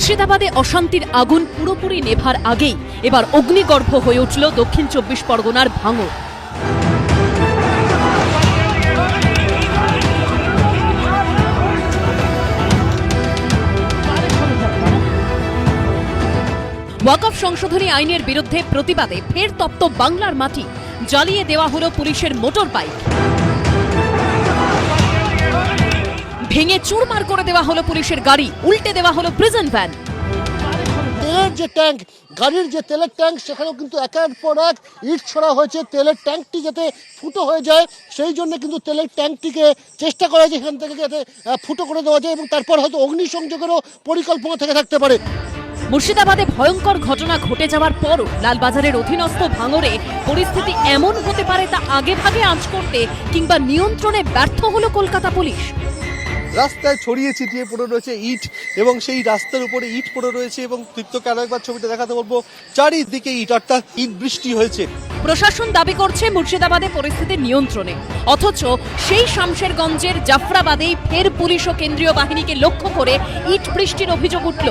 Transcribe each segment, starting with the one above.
মুর্শিদাবাদে অশান্তির আগুন পুরোপুরি নেভার আগেই এবার অগ্নিগর্ভ হয়ে উঠল দক্ষিণ চব্বিশ পরগনার ভাঙর ওয়াকফ সংশোধনী আইনের বিরুদ্ধে প্রতিবাদে ফের তপ্ত বাংলার মাটি, জ্বালিয়ে দেওয়া হলো পুলিশের মোটর বাইক ভেঙে চুরমার করে দেওয়া হলো পুলিশের গাড়ি উল্টে দেওয়া হলো প্রিজন ভ্যান তেলের যে ট্যাঙ্ক গাড়ির যে তেলের ট্যাঙ্ক সেখানেও কিন্তু একের পর এক ইট ছড়া হয়েছে। তেলের ট্যাঙ্কটি যাতে ফুটো হয়ে যায় সেই জন্য কিন্তু তেলের ট্যাঙ্কটিকে চেষ্টা করা যায় এখান থেকে যাতে ফুটো করে দেওয়া যায় এবং তারপর হয়তো অগ্নিসংযোগেরও পরিকল্পনা থেকে থাকতে পারে। মুর্শিদাবাদে ভয়ঙ্কর ঘটনা ঘটে যাওয়ার পরও লালবাজারের অধীনস্থ ভাঙরে পরিস্থিতি এমন হতে পারে তা আগে ভাগে আঁচ করতে কিংবা নিয়ন্ত্রণে ব্যর্থ হলো কলকাতা পুলিশ। রাস্তায় ছড়িয়ে ছিটিয়ে পড়ে রয়েছে ইট এবং সেই রাস্তার উপরে ইট পড়ে রয়েছে এবং তৃপ্তকে আরও একবার ছবিটা দেখাতে বলব চারিদিকে ইট অর্থাৎ ইট বৃষ্টি হয়েছে। প্রশাসন দাবি করছে মুর্শিদাবাদে পরিস্থিতি নিয়ন্ত্রণে অথচ সেই শামশেরগঞ্জের জাফরাবাদেই ফের পুলিশ ও কেন্দ্রীয় বাহিনীকে লক্ষ্য করে ইট বৃষ্টির অভিযোগ উঠল।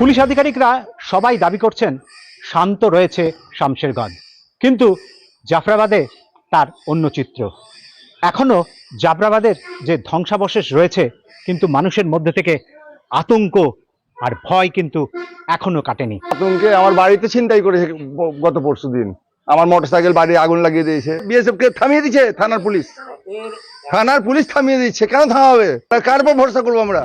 পুলিশ আধিকারিকরা সবাই দাবি করছেন শান্ত রয়েছে শামশেরগঞ্জ। কিন্তু জাফরাবাদে তার অন্য চিত্র। এখনও জাফরাবাদের যে ধ্বংসাবশেষ রয়েছে, কিন্তু মানুষের মধ্যে থেকে আতঙ্ক আর ভয় কিন্তু এখনও কাটেনি। আতঙ্কে আমার বাড়িতে ছিনতাই করেছে গত পরশু দিন। আমার মোটরসাইকেল বাড়ি আগুন লাগিয়ে দিয়েছে। বিএসএফ কে থামিয়ে দিয়েছে থানার পুলিশ। থানার পুলিশ থামিয়ে দিচ্ছে। কেন থামাবে? কার উপর ভরসা করব আমরা?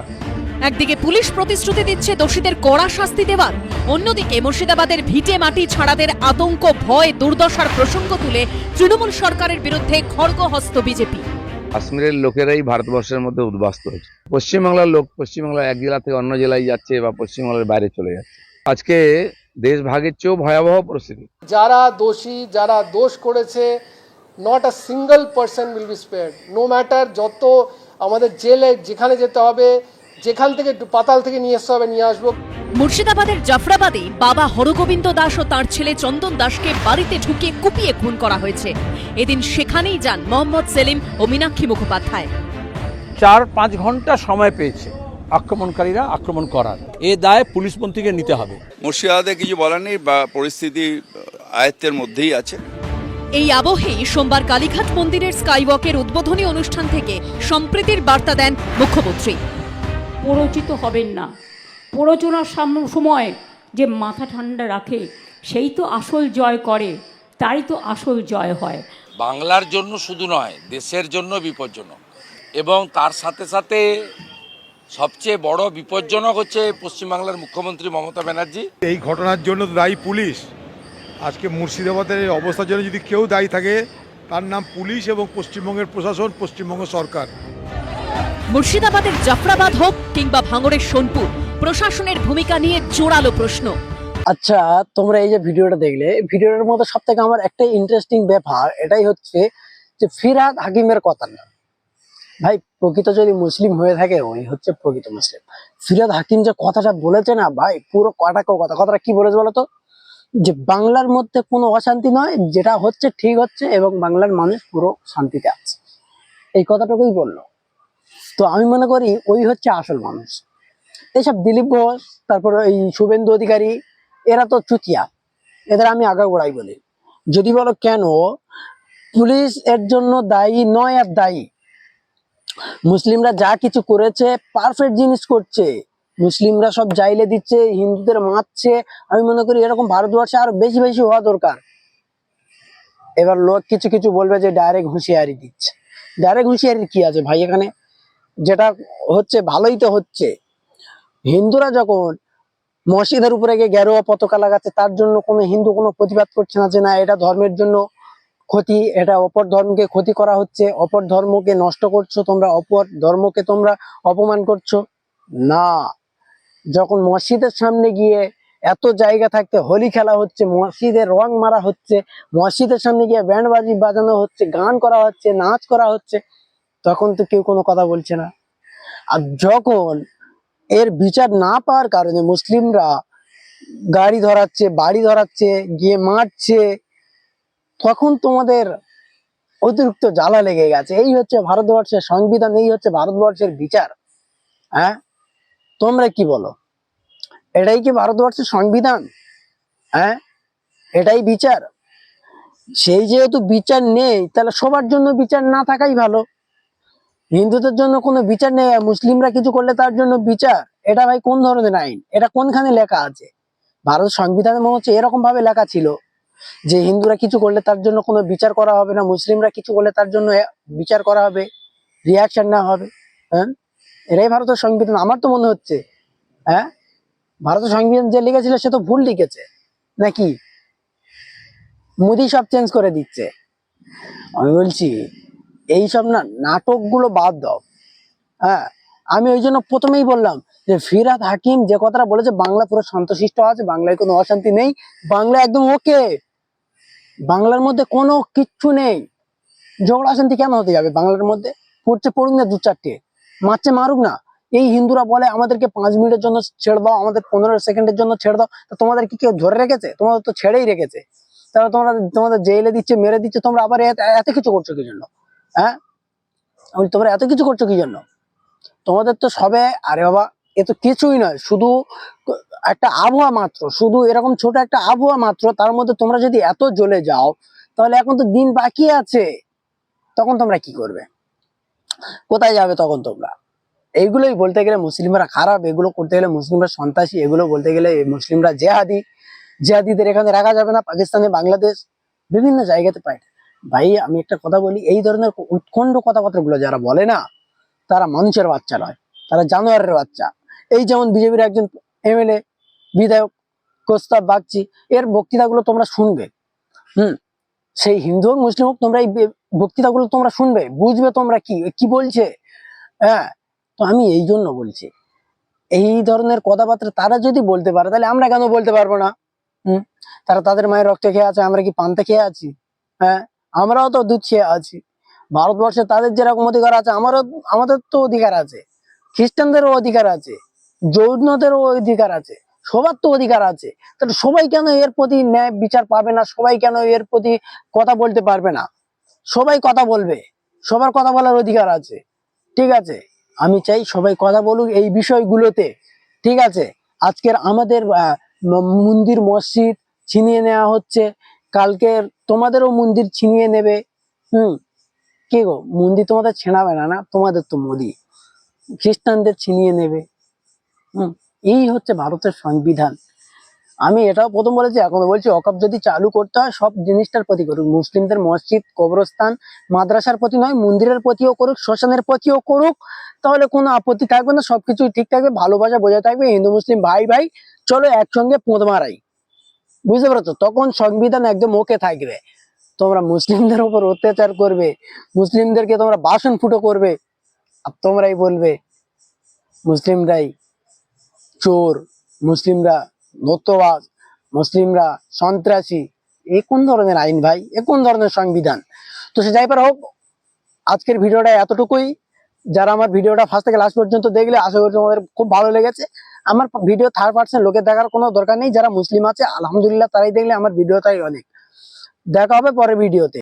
একদিকে পুলিশ প্রতিশ্রুতি দিচ্ছে দোষীদের কড়া শাস্তি দেওয়ার অন্যদিকে মুর্শিদাবাদের ভিটে মাটি ছাড়াদের আতঙ্ক ভয় দুর্দশার প্রসঙ্গ তুলে তৃণমূল সরকারের বিরুদ্ধে খড়গহস্ত বিজেপি। কাশ্মীরের লোকেরাই ভারতবর্ষের মধ্যে উদ্বাস্ত হয়েছে। পশ্চিমবাংলার লোক পশ্চিমবাংলার এক জেলা থেকে অন্য জেলায় যাচ্ছে বা পশ্চিমবাংলার বাইরে চলে যাচ্ছে। আজকে দেশ ভাগের চেয়েও ভয়াবহ পরিস্থিতি। যারা দোষী যারা দোষ করেছে not a single person will be spared no matter যত আমাদের জেলে যেখানে যেতে হবে যেখান থেকে পাতাল থেকে নিয়ে আসতে হবে নিয়ে আসব। মুর্শিদাবাদের জাফরাবাদে বাবা হরগোবিন্দ দাস ও তার ছেলে চন্দন দাসকে বাড়িতে ঢুকিয়ে কুপিয়ে খুন করা হয়েছে। এদিন সেখানেই যান মোহাম্মদ সেলিম ও মীনাক্ষী মুখোপাধ্যায়। চার পাঁচ ঘণ্টা সময় পেয়েছে আক্রমণকারীরা আক্রমণ করার। এ দায় পুলিশ মন্ত্রীকে নিতে হবে। মুর্শিদাবাদে কিছু বলার নেই বা পরিস্থিতি আয়ত্তের মধ্যেই আছে। এই আবহেই সোমবার কালীঘাট মন্দিরের স্কাইওয়াকের উদ্বোধনী অনুষ্ঠান থেকে সম্প্রীতির বার্তা দেন মুখ্যমন্ত্রী। প্ররোচিত হবেন না। প্ররোচনার সাম- সময় যে মাথা ঠান্ডা রাখে সেই তো আসল জয় করে তারই তো আসল জয় হয়। বাংলার জন্য শুধু নয় দেশের জন্য বিপজ্জনক। এবং তার সাথে সাথে সবচেয়ে বড় বিপজ্জনক হচ্ছে পশ্চিমবাংলার মুখ্যমন্ত্রী মমতা ব্যানার্জি। এই ঘটনার জন্য দায়ী পুলিশ। আজকে মুর্শিদাবাদের এই অবস্থার জন্য যদি কেউ দায়ী থাকে তার নাম পুলিশ এবং পশ্চিমবঙ্গের প্রশাসন পশ্চিমবঙ্গ সরকার। মুর্শিদাবাদের জাফরাবাদ হোক কিংবা ভাঙড়ের সোনপুর, প্রশাসনের ভূমিকা নিয়ে জোরালো প্রশ্ন। আচ্ছা তোমরা এই যে ভিডিওটা দেখলে ভিডিওটার মধ্যে সব থেকে আমার একটাই ইন্টারেস্টিং ব্যাপার, এটাই হচ্ছে যে ফিরহাদ হাকিমের কথা না। ভাই, প্রকৃত যদি মুসলিম হয়ে থাকে ওই হচ্ছে প্রকৃত মুসলিম। ফিরাদ হাকিম যে কথাটা বলেছে না, ভাই, পুরো কটাকো কথা। কথাটা কি বলেছে বলতো? যে বাংলার মধ্যে কোনো অশান্তি নয়, যেটা হচ্ছে ঠিক হচ্ছে, এবং বাংলার মানুষ পুরো শান্তিতে আছে। এই কথাটুকুই বলল। তো আমি মনে করি ওই হচ্ছে আসল মানুষ। এইসব দিলীপ ঘোষ, তারপরে এই শুভেন্দু অধিকারী, এরা তো চুতিয়া। এদের আমি আগাগোড়াই বলি। যদি বলো কেন, পুলিশ এর জন্য দায়ী নয় আর দায়ী। মুসলিমরা যা কিছু করেছে পারফেক্ট জিনিস করছে। মুসলিমরা সব জাইলে দিচ্ছে, হিন্দুদের মারছে। আমি মনে করি এরকম ভারতবর্ষে আরও বেশি বেশি হওয়া দরকার। এবার লোক কিছু কিছু বলবে যে, ডাইরেক্ট হুঁশিয়ারি দিচ্ছে। ডাইরেক্ট হুঁশিয়ারি কি আছে ভাই এখানে? যেটা হচ্ছে, ভালোই তো হচ্ছে। হিন্দুরা যখন মসজিদের উপরে গিয়ে গেরুয়া পতাকা লাগাচ্ছে, তার জন্য কোনো হিন্দু কোনো প্রতিবাদ করছে না যে, না, এটা ধর্মের জন্য ক্ষতি, এটা অপর ধর্মকে ক্ষতি করা হচ্ছে, অপর ধর্মকে নষ্ট করছ তোমরা, অপর ধর্মকে তোমরা অপমান করছ। না। যখন মসজিদের সামনে গিয়ে এত জায়গা থাকতে হোলি খেলা হচ্ছে, মসজিদে রং মারা হচ্ছে, মসজিদের সামনে গিয়ে ব্যান্ড বাজি বাজানো হচ্ছে, গান করা হচ্ছে, নাচ করা হচ্ছে তখন তো কেউ কোনো কথা বলছে না। আর যখন এর বিচার না পাওয়ার কারণে মুসলিমরা গাড়ি ধরাচ্ছে, বাড়ি ধরাচ্ছে, গিয়ে মারছে, তখন তোমাদের অতিরিক্ত জ্বালা লেগে গেছে। এই হচ্ছে ভারতবর্ষের সংবিধান, এই হচ্ছে ভারতবর্ষের বিচার। হ্যাঁ? তোমরা কি বলো? এটাই কি ভারতবর্ষের সংবিধান? হ্যাঁ? এটাই বিচার? সেই যেহেতু বিচার নেই, তাহলে সবার জন্য বিচার না থাকাই ভালো। হিন্দুদের জন্য কোনো বিচার নেই মুসলিমরা কিছু করলে তার জন্য বিচার? এটা ভাই কোন ধরনের আইন? এটা কোনখানে লেখা আছে? ভারত সংবিধানে মনে হচ্ছে এরকম ভাবে লেখা ছিল যে হিন্দুরা কিছু করলে তার জন্য কোনো বিচার করা হবে না, মুসলিমরা কিছু করলে তার জন্য বিচার করা হবে রিয়াকশন না হবে হ্যাঁ? এটাই ভারতের সংবিধান। আমার তো মনে হচ্ছে হ্যাঁ? ভারতের সংবিধান যে লিখেছিল সে তো ভুল লিখেছে, নাকি? মোদি সব চেঞ্জ করে দিচ্ছে। আমি বলছি এইসব না, নাটকগুলো বাদ দাও। হ্যাঁ আমি ওই জন্য প্রথমেই বললাম যে ফিরাদ হাকিম যে কথাটা বলেছে, বাংলা পুরো শান্তশিষ্ট আছে, বাংলায় কোনো অশান্তি নেই, বাংলা একদম ওকে। বাংলার মধ্যে কোনো কিচ্ছু নেই। ঝগড়া অশান্তি কেন হতে যাবে বাংলার মধ্যে? পড়ছে পড়ুক না দু চারটে, মারছে মারুক না। এই হিন্দুরা বলে, আমাদেরকে পাঁচ মিনিটের জন্য ছেড়ে দাও, আমাদের পনেরো সেকেন্ডের জন্য ছেড়ে দাও। তো তোমাদের কি কেউ ধরে রেখেছে? তোমাদের তো ছেড়েই রেখেছে। তাহলে তোমরা তোমাদের জেলে দিচ্ছে, মেরে দিচ্ছে, তোমরা আবার এত কিছু করছ কি জন্য? হ্যাঁ? আমি তোমরা এত কিছু করছ কি জন্য? তোমাদের তো সবে, আরে বাবা, এ তো কিছুই নয়, শুধু একটা আবহাওয়া মাত্র, শুধু এরকম ছোট একটা আবহাওয়া মাত্র, তার মধ্যে তোমরা যদি এত জ্বলে যাও, তাহলে এখন তো দিন বাকি আছে, তখন তোমরা কি করবে? কোথায় যাবে তখন তোমরা? এইগুলোই বলতে গেলে মুসলিমরা খারাপ, এগুলো করতে গেলে মুসলিমরা সন্ত্রাসী, এগুলো বলতে গেলে মুসলিমরা জেহাদি, জেহাদিদের এখানে রাখা যাবে না, পাকিস্তানে, বাংলাদেশ, বিভিন্ন জায়গাতে পায় ভাই, আমি একটা কথা বলি, এই ধরনের উৎখণ্ড কথাবার্তাগুলো যারা বলে না, তারা মানুষের বাচ্চা নয়, তারা জানোয়ারের বাচ্চা। এই যেমন বিজেপির একজন এমএলএ, বিধায়ক কোস্তাব বাগচি এর বক্তৃতাগুলো তোমরা শুনবে। হুম, সেই হিন্দু হোক, মুসলিম হোক, তোমরা এই বক্তৃতাগুলো তোমরা শুনবে, বুঝবে তোমরা কি কি বলছে? হ্যাঁ তো আমি এই জন্য বলছি, এই ধরনের কথাবার্তা তারা যদি বলতে পারে, তাহলে আমরা কেন বলতে পারব না? হুম, তারা তাদের মায়ের রক্ত খেয়ে আছে, আমরা কি পান্তা খেয়ে আছি? হ্যাঁ আমরাও তো খেয়ে আছি। ভারতবর্ষে তাদের যেরকম অধিকার আছে, আমারও, আমাদের তো অধিকার আছে। খ্রিস্টানদেরও অধিকার আছে, জৈনদেরও অধিকার আছে, সবার তো অধিকার আছে। তাহলে সবাই কেন এর প্রতি ন্যায় বিচার পাবে না? সবাই কেন এর প্রতি কথা বলতে পারবে না? সবাই কথা বলবে, সবার কথা বলার অধিকার আছে, ঠিক আছে? আমি চাই সবাই কথা বলুক এই বিষয়গুলোতে, ঠিক আছে? আজকের আমাদের মন্দির মসজিদ ছিনিয়ে নেওয়া হচ্ছে কালকের তোমাদেরও মন্দির ছিনিয়ে নেবে। হুম। কি গো? মন্দির তোমাদের ছেড়াবে না না? তোমাদের তো মোদি। খ্রিস্টানদের ছিনিয়ে নেবে। হুম। এই হচ্ছে ভারতের সংবিধান। আমি এটাও প্রথম বলেছি, এখনও বলছি অকাপ যদি চালু করতে হয়, সব জিনিসটার প্রতি করুক। মুসলিমদের মসজিদ, কবরস্থান, মাদ্রাসার প্রতি নয়, মন্দিরের প্রতিও করুক, শ্মশানের প্রতিও করুক, তাহলে কোনো আপত্তি থাকবে না, সবকিছুই ঠিক থাকবে, ভালোবাসা বোঝা থাকবে। হিন্দু, মুসলিম, ভাই ভাই, চলো একসঙ্গে পোঁদ মারাই। বুঝতে পারছ? তখন সংবিধান একদম ওকে থাকবে। তোমরা মুসলিমদের উপর অত্যাচার করবে, মুসলিমদেরকে তোমরা বাসন ফুটো করবে, আর তোমরাই বলবে, মুসলিমরাই চোর, মুসলিমরা নত্যবাজ মুসলিমরা সন্ত্রাসী। এ কোন ধরনের আইন ভাই? এ কোন ধরনের সংবিধান? তো সে যাই পার হোক, আজকের ভিডিওটা এতটুকুই। যারা আমার ভিডিওটা ফার্স্ট থেকে লাস্ট পর্যন্ত দেখলে, আশা করি তোমাদের খুব ভালো লেগেছে। আমার ভিডিও থার্ড পার্সেন্ট লোকে দেখার কোনো দরকার নেই, যারা মুসলিম আছে, আলহামদুলিল্লাহ তারাই দেখলে আমার ভিডিও তাই অনেক। দেখা হবে পরে ভিডিওতে